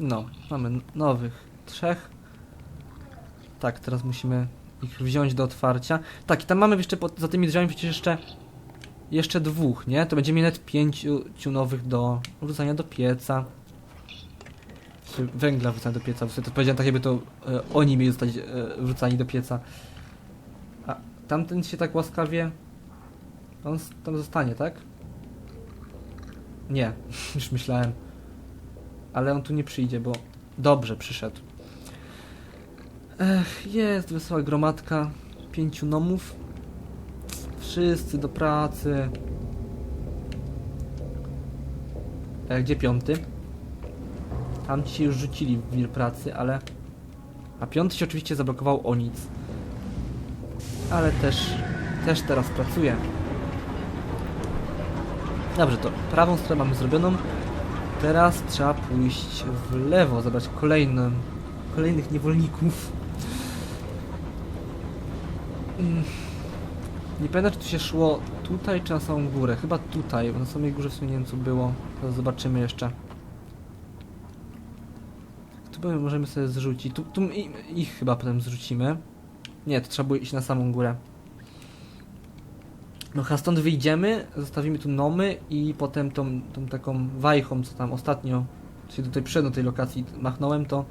No, mamy nowych trzech. Tak, teraz musimy ich wziąć do otwarcia. Tak, i tam mamy jeszcze pod, za tymi drzwiami przecież jeszcze jeszcze dwóch, nie? To będziemy nawet pięciu ciu nowych do wrzucania do pieca. Czy węgla wrzucania do pieca. W sumie to powiedziałem tak, jakby to e, oni mieli zostać e, wrzucani do pieca. A tamten się tak łaskawie. On tam zostanie, tak? Nie, już myślałem. Ale on tu nie przyjdzie, bo dobrze przyszedł. Ech, jest wesoła gromadka pięciu nomów. Wszyscy do pracy. E, gdzie piąty? Tam ci się już rzucili w wir pracy, ale... A piąty się oczywiście zablokował o nic. Ale też... Też teraz pracuje. Dobrze, to prawą stronę mamy zrobioną. Teraz trzeba pójść w lewo, zabrać kolejną, kolejnych niewolników. Mm. Nie pamiętam, czy tu się szło tutaj, czy na samą górę. Chyba tutaj, bo na samej górze w sumie nie wiem, co było. Teraz zobaczymy jeszcze. Tu możemy sobie zrzucić. Tu, tu i- ich chyba potem zrzucimy. Nie, to trzeba było iść na samą górę. No chyba stąd wyjdziemy, zostawimy tu nomy i potem tą, tą taką wajchą, co tam ostatnio się tutaj przed do tej lokacji machnąłem, to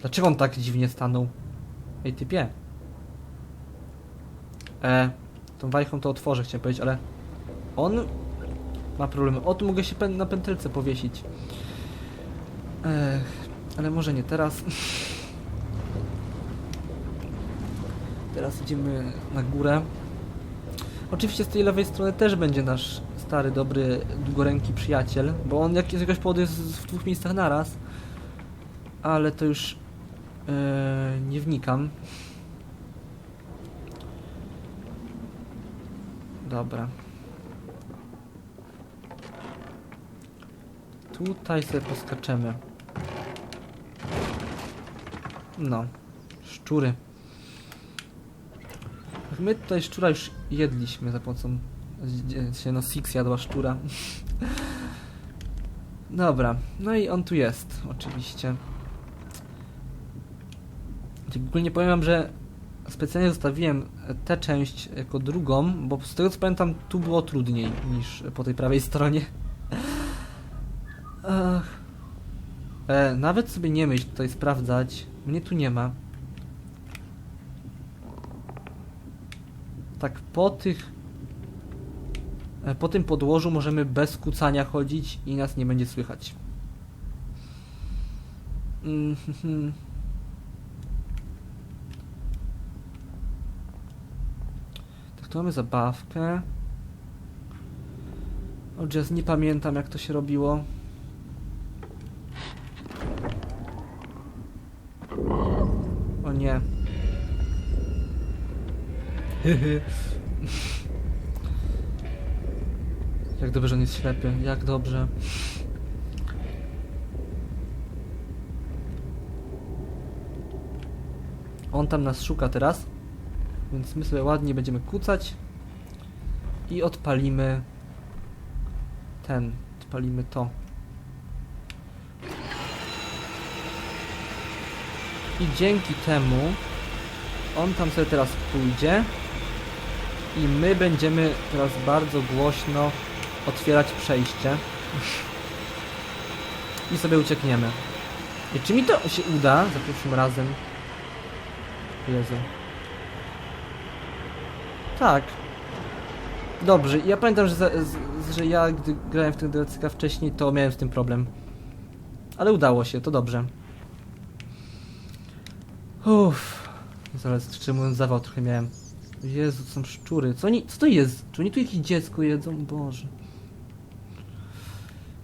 dlaczego on tak dziwnie stanął? Ej, typie. E, tą wajchą to otworzę, chciałem powiedzieć, ale on ma problemy. O, tu mogę się na pętelce powiesić. Ech, ale może nie teraz. Teraz idziemy na górę. Oczywiście z tej lewej strony też będzie nasz stary, dobry, długoręki przyjaciel, bo on jak z jakiegoś powodu jest w dwóch miejscach naraz. Ale to już e, nie wnikam. Dobra. Tutaj sobie poskaczemy. No. Szczury. My tutaj szczura już jedliśmy za pomocą się no Six jadła szczura. Dobra, no i on tu jest, oczywiście. Ogólnie powiem wam, że specjalnie zostawiłem tę część jako drugą, bo z tego co pamiętam tu było trudniej niż po tej prawej stronie. Ach. E, nawet sobie nie myśl tutaj sprawdzać. Mnie tu nie ma. Tak po tych e, po tym podłożu możemy bez kucania chodzić i nas nie będzie słychać. Mhm. Tak, tu mamy zabawkę. O jazz, nie pamiętam jak to się robiło. O nie. Jak dobrze, że on jest ślepy. Jak dobrze. On tam nas szuka teraz. Więc my sobie ładnie będziemy kucać. I odpalimy ten. Odpalimy to. I dzięki temu on tam sobie teraz pójdzie i my będziemy teraz bardzo głośno otwierać przejście i sobie uciekniemy. I czy mi to się uda za pierwszym razem? Jezu. Tak. Dobrze, ja pamiętam, że, że ja gdy grałem w ten DLC wcześniej, to miałem z tym problem. Ale udało się, to dobrze. Uff. Zaraz, szczerze mówiąc, zawał trochę miałem. Jezu, są szczury. Co, oni, co to jest? Czy oni tu jakieś dziecko jedzą? Boże.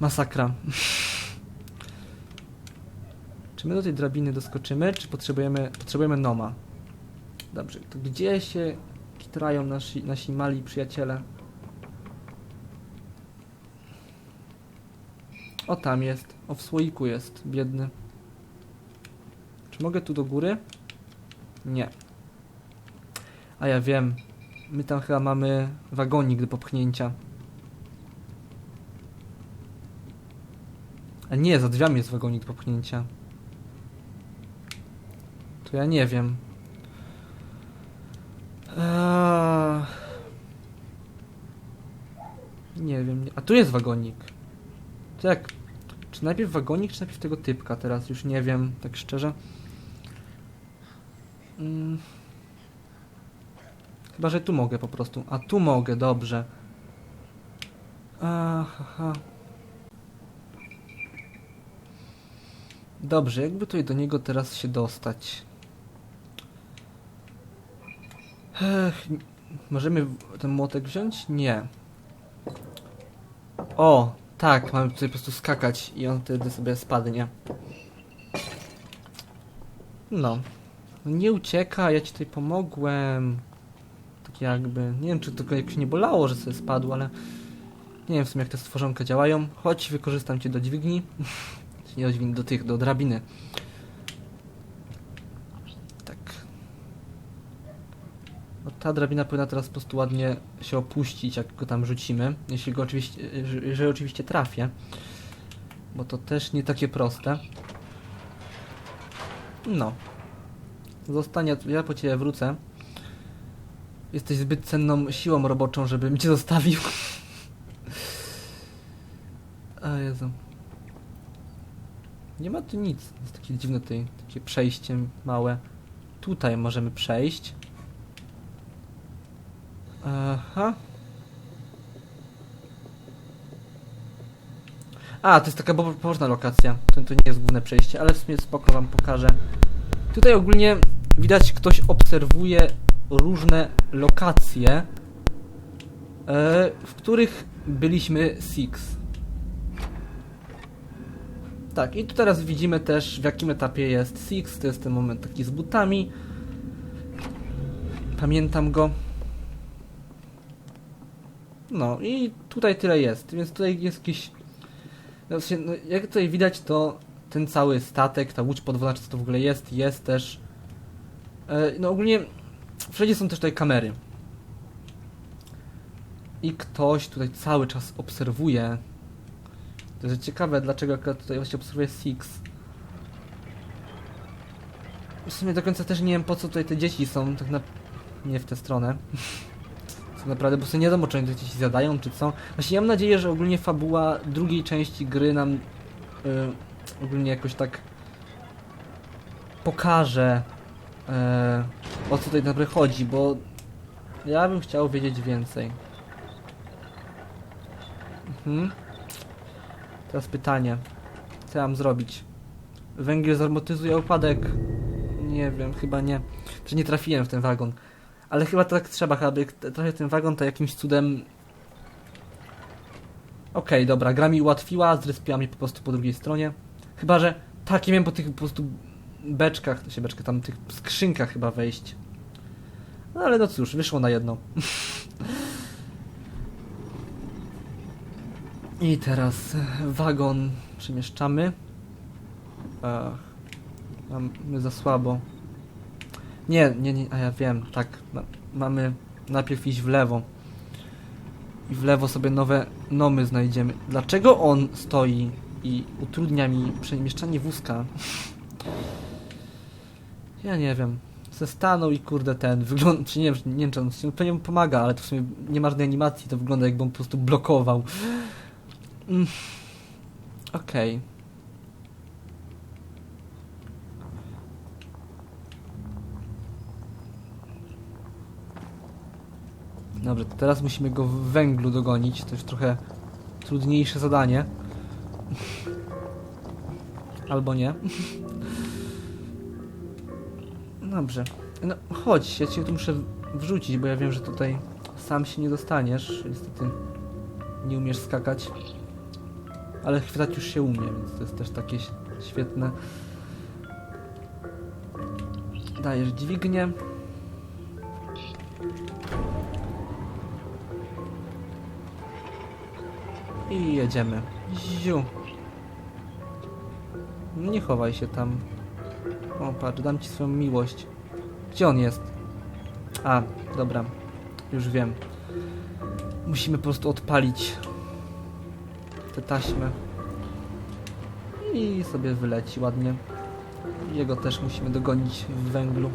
Masakra. czy my do tej drabiny doskoczymy, czy potrzebujemy, potrzebujemy Noma? Dobrze, to gdzie się kitrają nasi, nasi mali przyjaciele? O, tam jest. O, w słoiku jest, biedny. Czy mogę tu do góry? Nie. A ja wiem. My tam chyba mamy wagonik do popchnięcia. A nie, za drzwiami jest wagonik do popchnięcia. To ja nie wiem. Eee... Nie wiem. A tu jest wagonik. To jak? Czy najpierw wagonik, czy najpierw tego typka? Teraz już nie wiem, tak szczerze. Mm. Chyba, że tu mogę po prostu. A tu mogę, dobrze. Aha. Dobrze, jakby tutaj do niego teraz się dostać? Ech, możemy ten młotek wziąć? Nie. O, tak, mamy tutaj po prostu skakać i on wtedy sobie spadnie. No. Nie ucieka, ja ci tutaj pomogłem. Jakby. Nie wiem, czy go jakoś nie bolało, że sobie spadł, ale... Nie wiem w sumie jak te stworzonka działają. Chodź, wykorzystam cię do dźwigni. nie do dźwigni, do tych, do drabiny. Tak. No, ta drabina powinna teraz po prostu ładnie się opuścić, jak go tam rzucimy. Jeśli go oczywiście, że- jeżeli oczywiście trafię. Bo to też nie takie proste. No. Zostanie, ja po ciebie wrócę. Jesteś zbyt cenną siłą roboczą, żebym cię zostawił. A Jezu. Nie ma tu nic. Jest takie dziwne tutaj, takie przejście małe. Tutaj możemy przejść. Aha. A, to jest taka bo- poboczna lokacja. To, to nie jest główne przejście, ale w sumie spoko wam pokażę. Tutaj ogólnie widać ktoś obserwuje różne lokacje, e, w których byliśmy Six. Tak, i tu teraz widzimy też w jakim etapie jest Six, to jest ten moment taki z butami. Pamiętam go. No i tutaj tyle jest, więc tutaj jest jakiś... Sensie, no, jak tutaj widać to ten cały statek, ta łódź podwodna, czy co to w ogóle jest, jest też... E, no ogólnie wszędzie są też tutaj kamery. I ktoś tutaj cały czas obserwuje. To jest ciekawe, dlaczego tutaj właśnie obserwuje Six. W sumie do końca też nie wiem po co tutaj te dzieci są, tak na... nie w tę stronę. Tak naprawdę, bo sobie nie wiadomo, czy oni te dzieci zadają, czy co. Właśnie ja mam nadzieję, że ogólnie fabuła drugiej części gry nam y, ogólnie jakoś tak pokaże y, o co tutaj naprawdę chodzi, bo ja bym chciał wiedzieć więcej. Mhm. Teraz pytanie. Co ja mam zrobić? Węgiel zarmotyzuje upadek? Nie wiem, chyba nie. Czy nie trafiłem w ten wagon. Ale chyba tak trzeba, chyba jak w ten wagon, to jakimś cudem... Okej, dobra, gra mi ułatwiła, zrespiła mnie po prostu po drugiej stronie. Chyba, że tak, ja miałem po tych po prostu beczkach, to się beczkę tam, tych skrzynkach chyba wejść. No ale no cóż, wyszło na jedno. I teraz wagon przemieszczamy. Ach, mamy za słabo. Nie, nie, nie, a ja wiem, tak. Ma, mamy najpierw iść w lewo. I w lewo sobie nowe nomy znajdziemy. Dlaczego on stoi i utrudnia mi przemieszczanie wózka? Ja nie wiem. Se stanął i kurde ten wygląda, czy nie nie wiem czy on pewnie mu pomaga, ale to w sumie nie ma żadnej animacji, to wygląda jakby on po prostu blokował. Mm. Okej. Dobrze, to teraz musimy go w węglu dogonić. To już trochę trudniejsze zadanie. Albo nie. Dobrze. No chodź, ja cię tu muszę wrzucić, bo ja wiem, że tutaj sam się nie dostaniesz. Niestety nie umiesz skakać. Ale chwytać już się umie, więc to jest też takie świetne. Dajesz dźwignię. I jedziemy. Ziu. Nie chowaj się tam. O, patrz, dam ci swoją miłość. Gdzie on jest? A, dobra. Już wiem. Musimy po prostu odpalić tę taśmę. i sobie wyleci ładnie. Jego też musimy dogonić w węglu.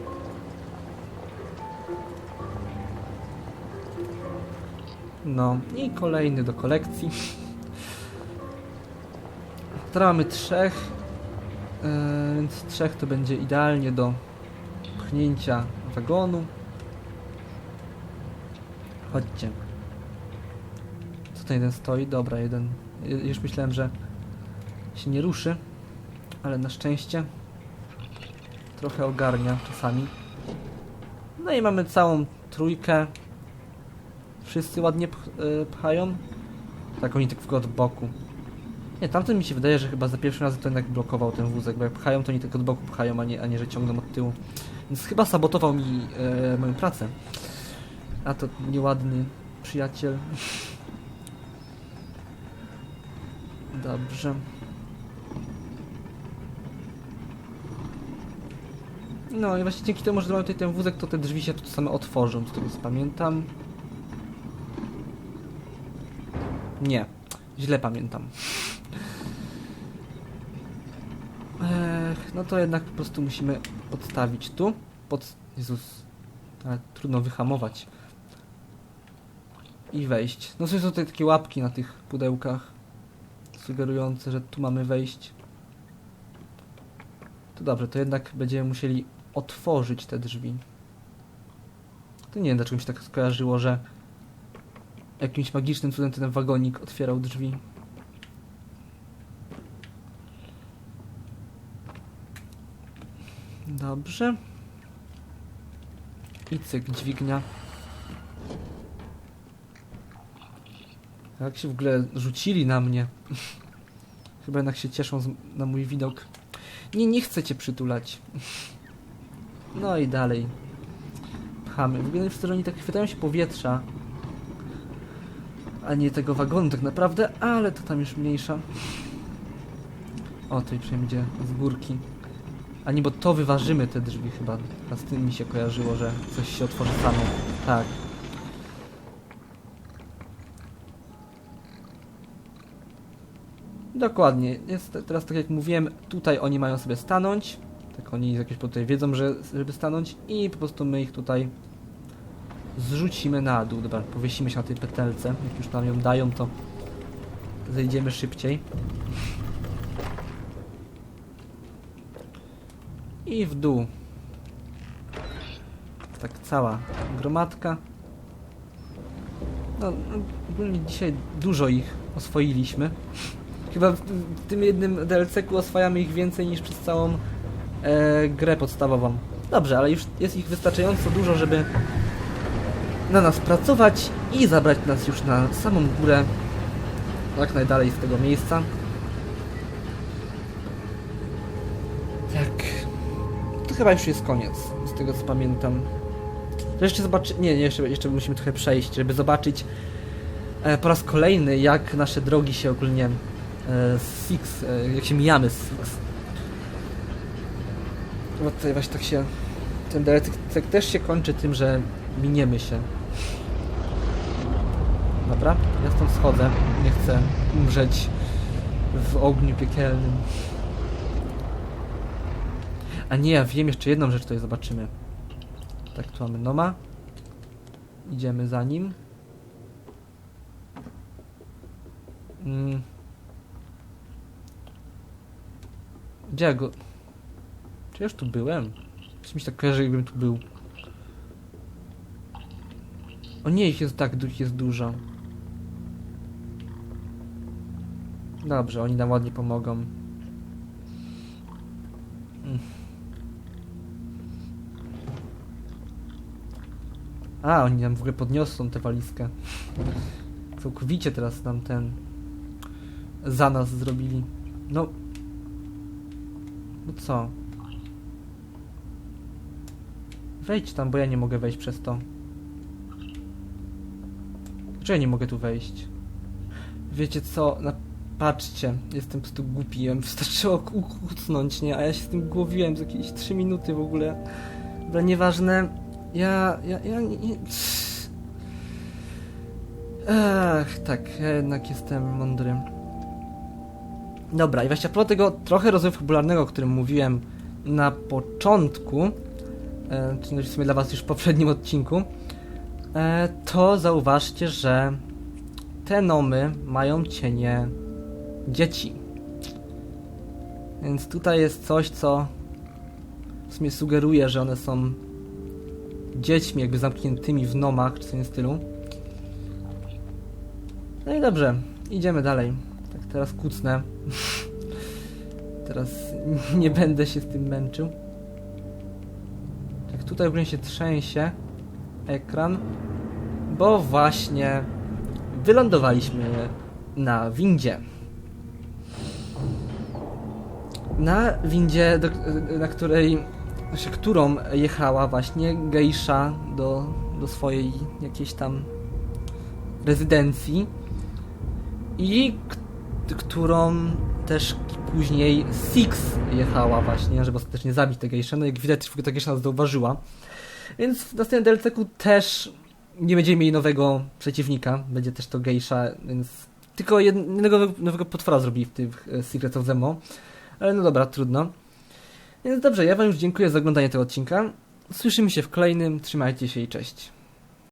No i kolejny do kolekcji. Teraz mamy trzech, więc trzech to będzie idealnie do pchnięcia wagonu. Chodźcie. Co ten jeden stoi? Dobra, jeden. Je- Już myślałem, że się nie ruszy, ale na szczęście trochę ogarnia czasami. No i mamy całą trójkę. Wszyscy ładnie e, pchają. Tak, oni tak tylko od boku. Nie, tamten mi się wydaje, że chyba za pierwszym razem to jednak blokował ten wózek, bo jak pchają, to oni tylko od boku pchają, a nie, a nie że ciągną od tyłu. Więc chyba sabotował mi e, moją pracę. A to nieładny przyjaciel. Dobrze. No i właśnie dzięki temu, że mamy tutaj ten wózek, to te drzwi się tu same otworzą, z tego co pamiętam. Nie, źle pamiętam. Ech, no to jednak po prostu musimy odstawić tu. Pod... Jezus, ale trudno wyhamować. I wejść. No są tutaj takie łapki na tych pudełkach, sugerujące, że tu mamy wejść. To dobrze, to jednak będziemy musieli otworzyć te drzwi. To nie wiem, dlaczego mi się tak skojarzyło, że jakimś magicznym cudem ten wagonik otwierał drzwi. Dobrze. I cyk, dźwignia. Jak się w ogóle rzucili na mnie. Chyba jednak się cieszą z, na mój widok. Nie, nie chcę cię przytulać. No i dalej. Pchamy. W ogóle w oni tak chwytają się powietrza. A nie tego wagonu tak naprawdę, ale to tam już mniejsza. O, tutaj przejdzie z górki. A nie, bo to wyważymy te drzwi chyba. A z tym mi się kojarzyło, że coś się otworzy samo. Tak. Dokładnie. Jest teraz tak jak mówiłem, tutaj oni mają sobie stanąć. Tak oni jakieś tutaj wiedzą, że żeby stanąć i po prostu my ich tutaj zrzucimy na dół. Dobra, powiesimy się na tej petelce. Jak już nam ją dają, to zejdziemy szybciej. I w dół. Tak cała gromadka. No, ogólnie dzisiaj dużo ich oswoiliśmy. Chyba w, w tym jednym DLC-ku oswajamy ich więcej niż przez całą e, grę podstawową. Dobrze, ale już jest ich wystarczająco dużo, żeby na nas pracować i zabrać nas już na samą górę jak najdalej z tego miejsca. Tak. To chyba już jest koniec, z tego co pamiętam. To jeszcze zobaczy... Nie, nie, jeszcze, jeszcze musimy trochę przejść, żeby zobaczyć e, po raz kolejny, jak nasze drogi się ogólnie e, z Six, e, jak się mijamy z Six. Bo tutaj właśnie tak się... Ten DLC też się kończy tym, że miniemy się. Dobra, ja stąd schodzę. Nie chcę umrzeć w ogniu piekielnym. A nie, ja wiem jeszcze jedną rzecz tutaj zobaczymy. Tak, tu mamy Noma. Idziemy za nim. Mm. Gdzie ja go... Czy ja już tu byłem? Coś mi się tak kojarzy, jakbym tu był. O nie, ich jest tak, ich jest dużo. Dobrze, oni nam ładnie pomogą. Mm. A, oni nam w ogóle podniosą tę walizkę. Całkowicie teraz nam ten za nas zrobili. No. No co? Wejdź tam, bo ja nie mogę wejść przez to. Dlaczego ja nie mogę tu wejść? Wiecie co? Na... Patrzcie, jestem po prostu głupi. Wystarczyło ku- kucnąć, nie? A ja się z tym głowiłem z jakieś 3 minuty w ogóle. Dobra, nieważne. Ja, ja, ja nie... Ach, tak, ja jednak jestem mądry. Dobra, i właśnie propos tego trochę rozwoju fabularnego, o którym mówiłem na początku, e, czyli w sumie dla was już w poprzednim odcinku, e, to zauważcie, że te nomy mają cienie dzieci. Więc tutaj jest coś, co w sumie sugeruje, że one są dziećmi jakby zamkniętymi w nomach, czy coś w stylu. No i dobrze, idziemy dalej. Tak teraz kucnę. teraz nie będę się z tym męczył. Tak tutaj ogólnie się trzęsie ekran, bo właśnie wylądowaliśmy na windzie. Na windzie, do, na której, znaczy, którą jechała właśnie gejsza do, do swojej jakiejś tam rezydencji i którą też później Six jechała właśnie, żeby ostatecznie zabić tę gejszę. No jak widać, ta gejsza nas zauważyła. Więc w następnym DLC-ku też nie będziemy mieli nowego przeciwnika, będzie też to gejsza, więc tylko jednego nowego potwora zrobili w tych e, Secret of Zemo. Ale no dobra, trudno. Więc dobrze, ja wam już dziękuję za oglądanie tego odcinka. Słyszymy się w kolejnym, trzymajcie się i cześć.